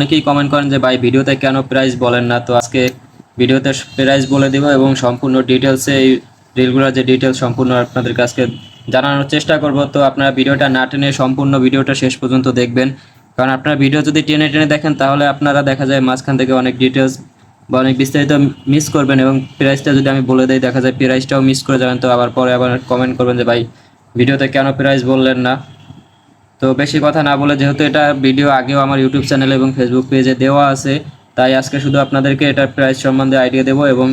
অনেকেই কমেন্ট করেন যে, ভাই, ভিডিওতে কেন প্রাইস বলেন না? তো আজকে ভিডিওতে প্রাইস বলে দিব এবং সম্পূর্ণ ডিটেলসে এই রিলগুলোর যে ডিটেলস সম্পূর্ণ আপনাদের কাছে জানানোর চেষ্টা করব। তো আপনারা ভিডিওটা না টেনে সম্পূর্ণ ভিডিওটা শেষ পর্যন্ত দেখবেন। কারণ আপনারা ভিডিও যদি টেনে টেনে দেখেন, তাহলে আপনারা দেখা যায় মাঝখান থেকে অনেক ডিটেলস বা অনেক বিস্তারিত মিস করবেন এবং প্রাইসটা যদি আমি বলে দিই, দেখা যায় প্রাইসটাও মিস করে যাবেন। তো আবার পরে আবার কমেন্ট করবেন যে, ভাই, ভিডিওতে কেন প্রাইস বললেন না? তো বেশি কথা না বলে যেহেতু এটা ভিডিও আগেও আমার ইউটিউব চ্যানেল এবং ফেসবুক পেজে দেওয়া আছে, তাই আজকে শুধু আপনাদেরকে এটার প্রাইস সম্বন্ধে আইডিয়া দেবো এবং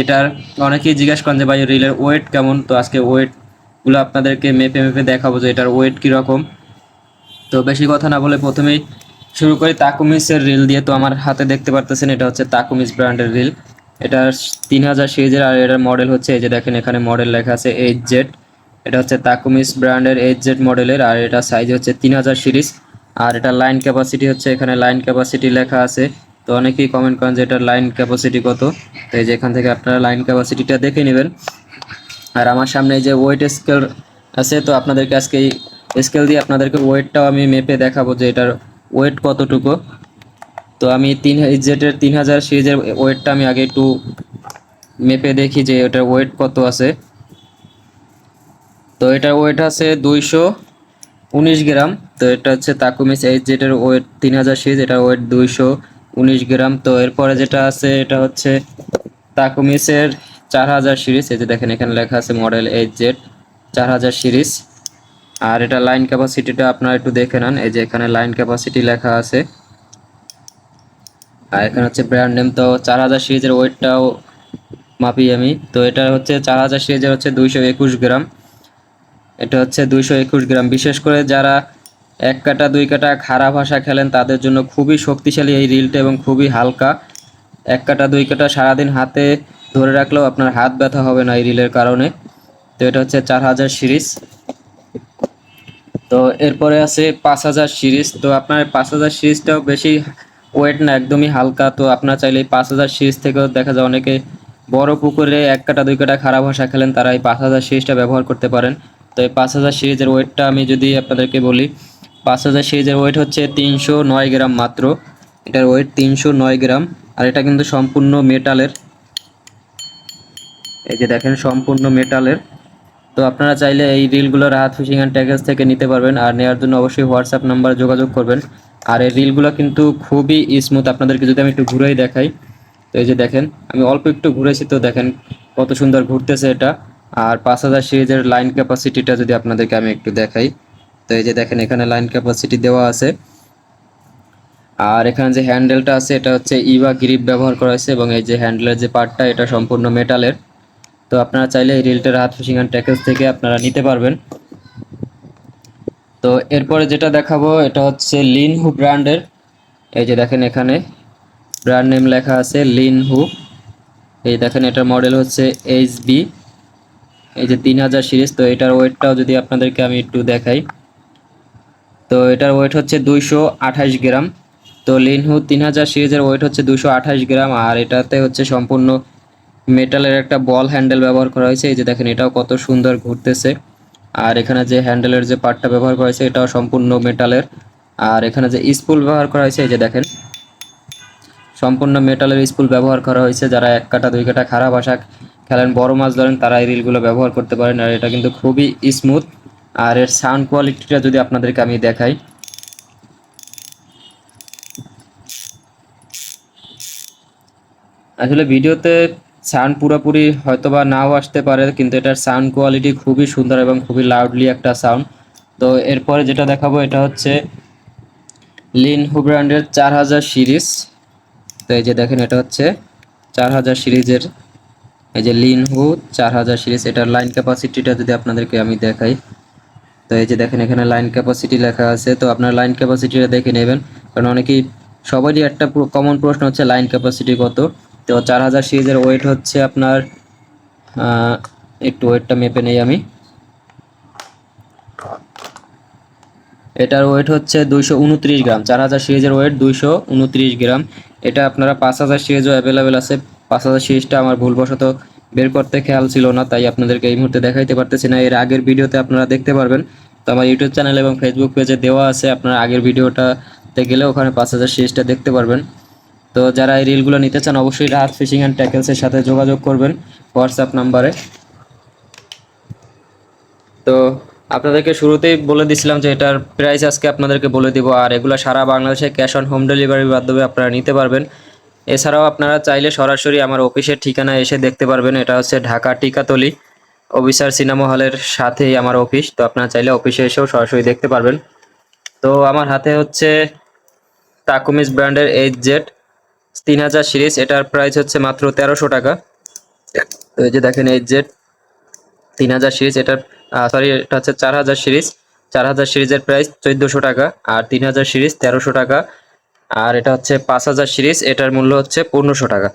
এটার অনেকেই জিজ্ঞেস করেন যে, ভাই রিলের ওয়েট কেমন? তো আজকে ওয়েটগুলো আপনাদেরকে মেপে মেপে দেখাবো যে এটার ওয়েট কীরকম। তো বেশি কথা না বলে প্রথমেই শুরু করি। তাকুমিসের রিল দিয়ে তো আমার হাতে দেখতে পারতেছেন, এটা হচ্ছে তাকুমিস ব্র্যান্ডের রিল এটার তিন হাজার সিরিজের আর এটার মডেল হচ্ছে, এই যে দেখেন এখানে মডেল লেখা আছে এইচ জেড এটা হচ্ছে তাকুমিস ব্র্যান্ডের এইচ জেড মডেলের, আর এটা সাইজ হচ্ছে তিন হাজার সিরিজ। আর এটা লাইন ক্যাপাসিটি হচ্ছে, এখানে লাইন ক্যাপাসিটি লেখা আছে। তো অনেকেই কমেন্ট করেন যে এটার লাইন ক্যাপাসিটি কত। তো এই যে এখান থেকে আপনারা লাইন ক্যাপাসিটিটা দেখে নেবেন। আর আমার সামনে এই যে ওয়েট স্কেল আছে, তো আপনাদেরকে আজকে এই স্কেল দিয়ে আপনাদেরকে ওয়েটটাও আমি মেপে দেখাবো যে এটার ওয়েট কতটুকু। তো আমি তিন জেটের তিন হাজার সিরিজের ওয়েটটা আমি আগে একটু মেপে দেখি যে এটার ওয়েট কত আছে। তো এটার ওয়েট আছে দুইশো উনিশ গ্রাম। তো এটা হচ্ছে তাকুমিস এইচ জেটের ওয়েট তিন হাজার সিরিজ, এটার ওয়েট দুইশো উনিশ গ্রাম। তো এরপরে যেটা আছে, এটা হচ্ছে তাকুমিসের চার হাজার সিরিজ। এই যে দেখেন, এখানে লেখা আছে মডেল এইচ জেড চার হাজার সিরিজ। আর এটা লাইন ক্যাপাসিটিটা আপনারা একটু দেখে নেন। এই যে এখানে লাইন ক্যাপাসিটি লেখা আছে। আর এখানে হচ্ছে ব্র্যান্ড নেম তো চার হাজার সিরিজের ওয়েটটাও মাপি আমি। তো এটা হচ্ছে চার হাজার সিরিজের হচ্ছে দুইশো একুশ গ্রাম। এটা হচ্ছে দুইশো একুশ গ্রাম। বিশেষ করে যারা এক কাটা, দুই কাটা খাড়া ভাষা খেলেন, তাদের জন্য খুবই শক্তিশালী এই রিলটা এবং খুবই হালকা। এক কাটা, দুই কাটা সারাদিন হাতে ধরে রাখলেও আপনার হাত ব্যথা হবে না এই রিলের কারণে। তো এটা হচ্ছে চার হাজার সিরিজ। তো এরপরে আছে পাঁচ হাজার সিরিজ। তো আপনার পাঁচ হাজার সিরিজটাও বেশি ওয়েট না, একদমই হালকা। তো আপনার চাইলে পাঁচ হাজার সিরিজ থেকেও দেখা যায়, অনেকে বড় পুকুরে এক কাটা, দুই কাটা খারাপ ভাষা খেলেন, তারা এই পাঁচ হাজার সিরিজটা ব্যবহার করতে পারেন। তো এই পাঁচ হাজার সিরিজের ওয়েটটা আমি যদি আপনাদেরকে বলি, পাঁচ হাজার সিরিজের ওয়েট হচ্ছে তিনশো নয় গ্রাম মাত্র। এটার ওয়েট তিনশো নয় গ্রাম, আর এটা কিন্তু সম্পূর্ণ মেটালের। এই যে দেখেন, সম্পূর্ণ মেটালের। তো আপনারা চাইলে এই রিলগুলো রাহাত ফিশিং অ্যান্ড ট্যাগেস থেকে নিতে পারবেন, আর নেওয়ার জন্য অবশ্যই হোয়াটসঅ্যাপ নাম্বারে যোগাযোগ করবেন। আর এই রিলগুলো কিন্তু খুবই স্মুথ আপনাদেরকে যদি আমি একটু ঘুরেই দেখাই। তো এই যে দেখেন, আমি অল্প একটু ঘুরেছি, তো দেখেন কত সুন্দর ঘুরতেছে এটা। আর পাঁচ হাজার সিরিজের লাইন ক্যাপাসিটিটা যদি আপনাদেরকে আমি একটু দেখাই, তো এই যে দেখেন এখানে লাইন ক্যাপাসিটি দেওয়া আছে। আর এখানে যে হ্যান্ডেলটা আছে, এটা হচ্ছে ইভা গ্রিপ ব্যবহার করা হয়েছে এবং এই যে হ্যান্ডেলের যে পার্টটা এটা সম্পূর্ণ মেটালের তো আপনারা চাইলে এই রিলটার হাত ফিশিং অ্যান্ড ট্যাকেজ থেকে আপনারা নিতে পারবেন। তো এরপরে যেটা দেখাবো, এটা হচ্ছে লিনহু ব্র্যান্ডের এই যে দেখেন এখানে ব্র্যান্ড নেম লেখা আছে লিনহু এই দেখেন, এটার মডেল হচ্ছে এইচ বি এই যে তিন হাজার সিরিজ, তো এটার ওয়েটটাও যদি আপনাদেরকে আমি একটু দেখাই। তো এটার ওয়েট হচ্ছে দুইশো আঠাশ গ্রাম। তো লিনহু তিন হাজার সিরিজের ওয়েট হচ্ছে দুশো আঠাশ গ্রাম, আর এটাতে হচ্ছে সম্পূর্ণ মেটালের একটা বল হ্যান্ডেল ব্যবহার করা হয়েছে। এই যে দেখেন, এটাও কত সুন্দর ঘুরতেছে। আর এখানে যে হ্যান্ডেলের যে পার্টটা ব্যবহার করা হয়েছে, এটাও সম্পূর্ণ মেটালের। আর এখানে যে স্পুল ব্যবহার করা হয়েছে, এই যে দেখেন, সম্পূর্ণ মেটালের স্পুল ব্যবহার করা হয়েছে। যারা এক কাটা, দুই কাটা খারাপ আশা খেলেন বড় মাছ ধরেন, তারা এই রিলগুলো ব্যবহার করতে পারেন আর এটা কিন্তু খুবই স্মুথ আর এর সাউন্ড কোয়ালিটিটা যদি আপনাদেরকে আমি দেখাই। আসলে ভিডিওতে সাউন্ড পুরোপুরি হয়তো বা নাও আসতে পারে, কিন্তু এটার সাউন্ড কোয়ালিটি খুবই সুন্দর এবং খুবই লাউডলি একটা সাউন্ড তো এরপরে যেটা দেখাবো, এটা হচ্ছে লিন ব্র্যান্ডের চার হাজার সিরিজ। তো এই যে দেখেন, এটা হচ্ছে চার হাজার সিরিজের এই যে লিন হু চার হাজার সিরিজ এটার লাইন ক্যাপাসিটিটা যদি আপনাদেরকে আমি দেখাই, তো এই যে দেখেন এখানে লাইন ক্যাপাসিটি লেখা আছে, তো আপনার লাইন ক্যাপাসিটিটা দেখে নেবেন, কারণ অনেকেই, সবারই একটা কমন প্রশ্ন হচ্ছে লাইন ক্যাপাসিটি কত, তো চার হাজার সিরিজের ওয়েট হচ্ছে আপনার একটু ওয়েটটা মেপে নেই আমি। এটার ওয়েট হচ্ছে দুইশো উনত্রিশ গ্রাম, চার হাজার সিরিজের ওয়েট দুইশো উনত্রিশ গ্রাম, এটা আপনারা পাঁচ হাজার সিরিজও অ্যাভেলেবেল আছে পাঁচ হাজার সিরিজটা আমার ভুলবশত বের করতে খেয়াল ছিল না, তাই আপনাদেরকে এই মুহূর্তে দেখাইতে পারতেছি না। এর আগের ভিডিওতে আপনারা দেখতে পারবেন, তো আমার ইউটিউব চ্যানেল এবং ফেসবুক পেজে দেওয়া আছে, আপনারা আগের ভিডিওটাতে গেলে ওখানে পাঁচ হাজার সিরিজটা দেখতে পারবেন। তো যারা এই রিলগুলো নিতে চান, অবশ্যই রাহাত ফিশিং অ্যান্ড ট্যাকেলসের সাথে যোগাযোগ করবেন হোয়াটসঅ্যাপ নাম্বারে। তো আপনাদেরকে শুরুতেই বলে দিছিলাম যে এটার প্রাইস আজকে আপনাদেরকে বলে দিব, আর এগুলো সারা বাংলাদেশে ক্যাশ অন হোম ডেলিভারির মাধ্যমে আপনারা নিতে পারবেন। এছাড়াও আপনারা চাইলে সরাসরি আমার অফিসের ঠিকানায় এসে দেখতে পারবেন, এটা হচ্ছে ঢাকা টিকাতলি, অফিসার সিনেমা হলের সাথেই আমার অফিস, তো আপনারা চাইলে অফিসে এসেও সরাসরি দেখতে পারবেন। তো আমার হাতে হচ্ছে তাকুমিস ব্র্যান্ডের এইচ জেড তিন হাজার সিরিজ, এটার প্রাইস হচ্ছে মাত্র তেরোশো টাকা। তো এই যে দেখেন এইচ জেড তিন হাজার সিরিজ, এটার সরি এটা হচ্ছে চার হাজার সিরিজ, চার হাজার সিরিজের প্রাইস চোদ্দোশো টাকা, আর তিন হাজার সিরিজ তেরোশো টাকা। আর এটা হচ্ছে পাঁচ হাজার সিরিজ, এটার মূল্য হচ্ছে পনেরোশো টাকা।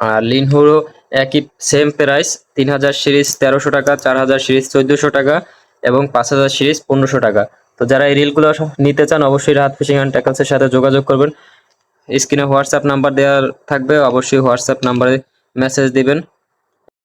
আর লিনহুরো একই সেম প্রাইস তিন হাজার সিরিজ তেরোশো টাকা, চার হাজার সিরিজ চোদ্দোশো টাকা এবং পাঁচ হাজার সিরিজ পনেরোশো টাকা। তো যারা এই রিলগুলো নিতে চান, অবশ্যই রাত ফিশিং অ্যান্ড ট্যাকলসের সাথে যোগাযোগ করবেন। স্ক্রিনে হোয়াটসঅ্যাপ নাম্বার দেওয়ার থাকবে, অবশ্যই হোয়াটসঅ্যাপ নাম্বারে মেসেজ দিবেন।